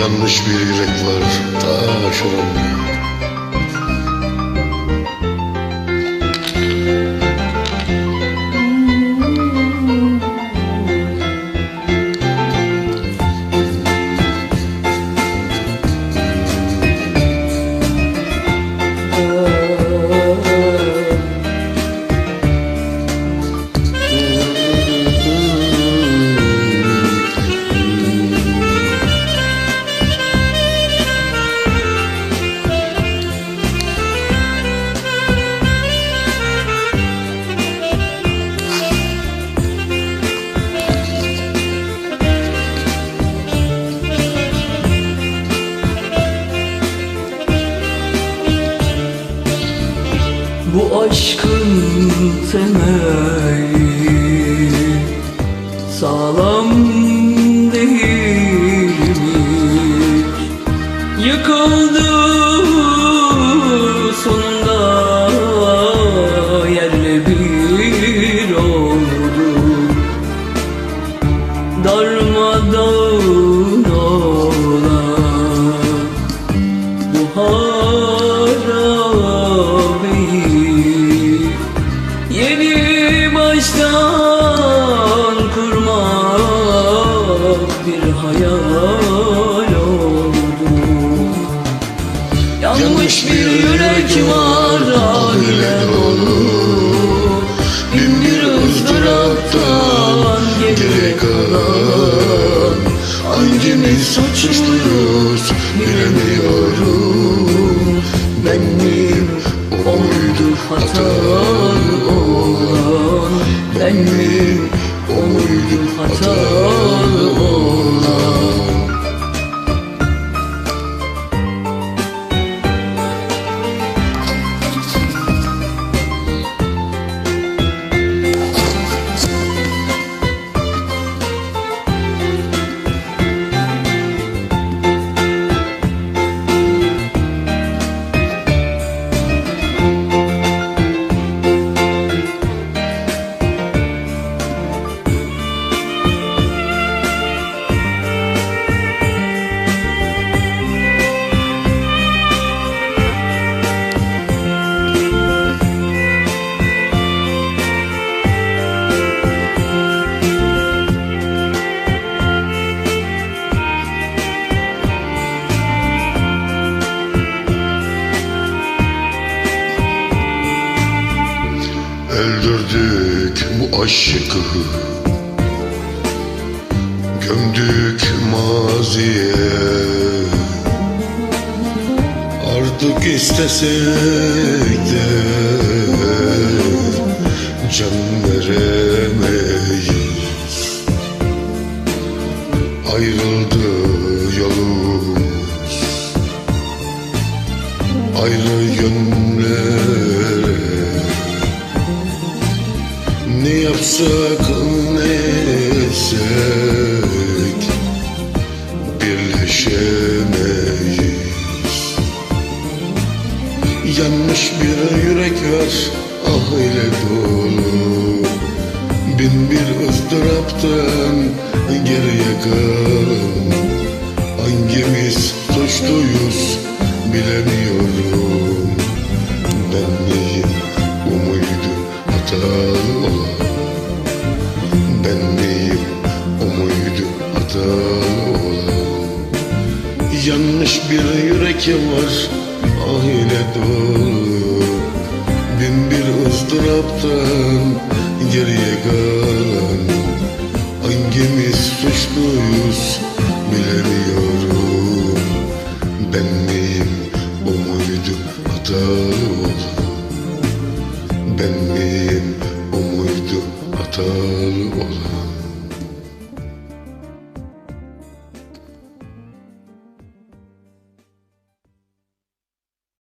Yanlış bir yürek var. Ta şuramda Bu aşkın temeli. Sağlam Yeni baştan kurmak bir hayal oldu. Yanmış bir yürek var ahile dolu. Bin bir ızdıraptan geriye kalan Hangimiz suçluyuz bilemiyorum Ben miyim o muydu hatalı olan Ben miyim o muydu hatalı Öldürdük bu aşkı. Gömdük maziye. Artık istesek de Can veremeyiz. Ayrıldı yolumuz. Ayrı yönlere yapsak ne etsek Birleşemeyiz. Yanmış bir yürek var ah ile dolu. Bin bir ızdıraptan geriye kalan Hangimiz suçluyuz bilemiyorum. Ben miyim bu muydu hatalı Yanlış bir yürek var. Ah ile dolu Bin bir ızdıraptan geriye kalan Hangimiz suçluyuz bilemiyorum. Ben miyim o muydu hatalı? Olan Ben miyim o muydu hatalı? olan